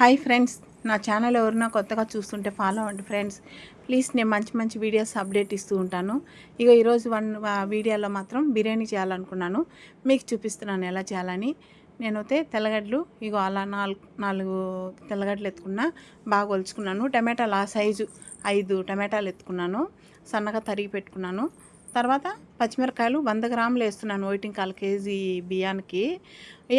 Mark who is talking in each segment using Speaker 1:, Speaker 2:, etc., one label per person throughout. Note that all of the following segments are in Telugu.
Speaker 1: Hi friends. నా ఛానల్ ఎవరైనా కొత్తగా చూస్తుంటే ఫాలో అవ్వండి ఫ్రెండ్స్. ప్లీజ్ నేను మంచి మంచి వీడియోస్ అప్డేట్ ఇస్తూ ఉంటాను. ఇక ఈరోజు వన్ వీడియోలో మాత్రం బిర్యానీ చేయాలనుకున్నాను. మీకు చూపిస్తున్నాను ఎలా చేయాలని. నేనైతే తెల్లగడ్డలు ఇగో అలా నాలుగు నాలుగు తెల్లగడ్డలు ఎత్తుకున్నా బాగా ఒలుచుకున్నాను. టమాటాలు ఆ సైజు ఐదు టమాటాలు ఎత్తుకున్నాను. సన్నగా తరిగి పెట్టుకున్నాను. తర్వాత పచ్చిమిరకాయలు వంద గ్రాములు వేస్తున్నాను వెయిటింగ్ కాలు కేజీ బియ్యానికి.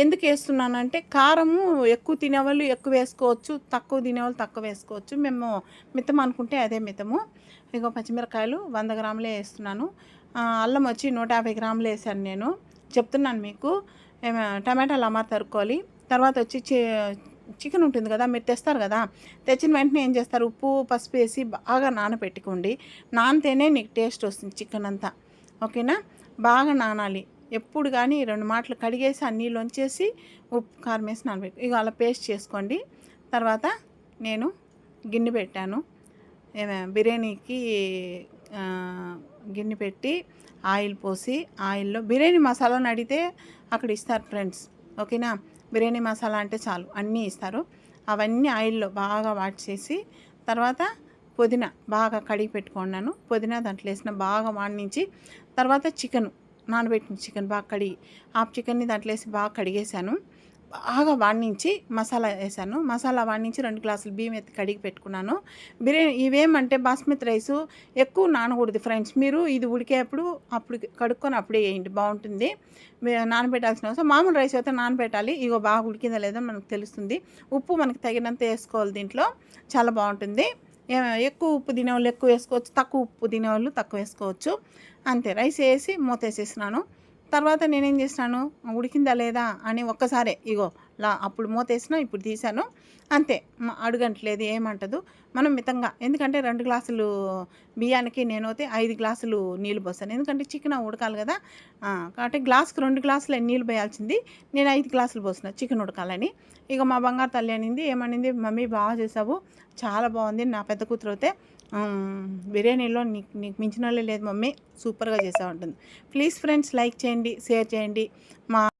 Speaker 1: ఎందుకు వేస్తున్నానంటే కారము ఎక్కువ తినేవాళ్ళు ఎక్కువ వేసుకోవచ్చు తక్కువ తినేవాళ్ళు తక్కువ వేసుకోవచ్చు. మేము మితం అనుకుంటే అదే మితము. ఇక పచ్చిమిరకాయలు వంద గ్రాములే వేస్తున్నాను. అల్లం వచ్చి నూట యాభై గ్రాములు వేసాను నేను. చెప్తున్నాను మీకు. టమాటాలు అమ్మ తరుక్కోవాలి. తర్వాత వచ్చి చికెన్ ఉంటుంది కదా మీరు తెస్తారు కదా తెచ్చిన వెంటనే ఏం చేస్తారు? ఉప్పు పసుపు వేసి బాగా నానబెట్టుకోండి. నానితేనే నీకు టేస్ట్ వస్తుంది చికెన్ అంతా. ఓకేనా? బాగా నానాలి. ఎప్పుడు కానీ రెండు మాటలు కడిగేసి ఆ నీళ్ళు వంచేసి ఉప్పు కారం వేసి నానబెట్టి ఇక అలా పేస్ట్ చేసుకోండి. తర్వాత నేను గిన్నె పెట్టాను. బిర్యానీకి గిన్నె పెట్టి ఆయిల్ పోసి ఆయిల్లో బిర్యానీ మసాలాను అడిగితే అక్కడ ఇస్తారు ఫ్రెండ్స్. ఓకేనా? బిర్యానీ మసాలా అంటే చాలు అన్నీ ఇస్తారు అవన్నీ ఆయిల్లో బాగా వాట్ చేసి తర్వాత పుదీనా బాగా కడిగి పెట్టుకున్నాను. పుదీనా దాంట్లో వేసిన బాగా వాడినించి తర్వాత చికెన్ నానబెట్టిన చికెన్ బాగా కడిగి ఆ చికెన్ని దాంట్లో వేసి బాగా కడిగేశాను. బాగా వాణించి మసాలా వేసాను. మసాలా వాణించి రెండు గ్లాసులు బియ్యం ఎత్తి కడిగి పెట్టుకున్నాను. బిర్యానీ ఇవేమంటే బాస్మతి రైసు ఎక్కువ నానకూడదు ఫ్రెండ్స్. మీరు ఇది ఉడికేప్పుడు అప్పుడు కడుక్కొని అప్పుడే వేయండి. బాగుంటుంది. నానబెట్టాల్సిన అవసరం. మామూలు రైస్ అయితే నానబెట్టాలి. ఇగో బాగా ఉడికిందా లేదో మనకు తెలుస్తుంది. ఉప్పు మనకు తగినంత వేసుకోవాలి దీంట్లో. చాలా బాగుంటుంది. ఎక్కువ ఉప్పు తినేవాళ్ళు ఎక్కువ వేసుకోవచ్చు. తక్కువ ఉప్పు తినేవాళ్ళు తక్కువ వేసుకోవచ్చు. అంతే. రైస్ వేసి మూత వేసేసినాను. తర్వాత నేనేం చేసినాను ఉడికిందా లేదా అని ఒక్కసారే ఇగో లా అప్పుడు మూత వేసినా ఇప్పుడు తీసాను అంతే. అడుగంటలేదు ఏమంటదు. మనం మితంగా ఎందుకంటే రెండు గ్లాసులు బియ్యానికి నేనైతే ఐదు గ్లాసులు నీళ్ళు పోసాను ఎందుకంటే చికెన్ ఉడకాలి కదా. కాబట్టి గ్లాస్కి రెండు గ్లాసులు నీళ్ళు పోయాల్సింది. నేను ఐదు గ్లాసులు పోసిన చికెన్ ఉడకాలని. ఇక మా బంగారు తల్లి అనింది ఏమనింది మమ్మీ బాగా చేసావు. చాలా బాగుంది. నా పెద్ద కూతురు అయితే బిర్యానీలో నీకు నీకు మించిన వాళ్ళే లేదు మమ్మీ. సూపర్గా చేసావు ఉంటుంది ప్లీజ్ ఫ్రెండ్స్ లైక్ చేయండి షేర్ చేయండి. మా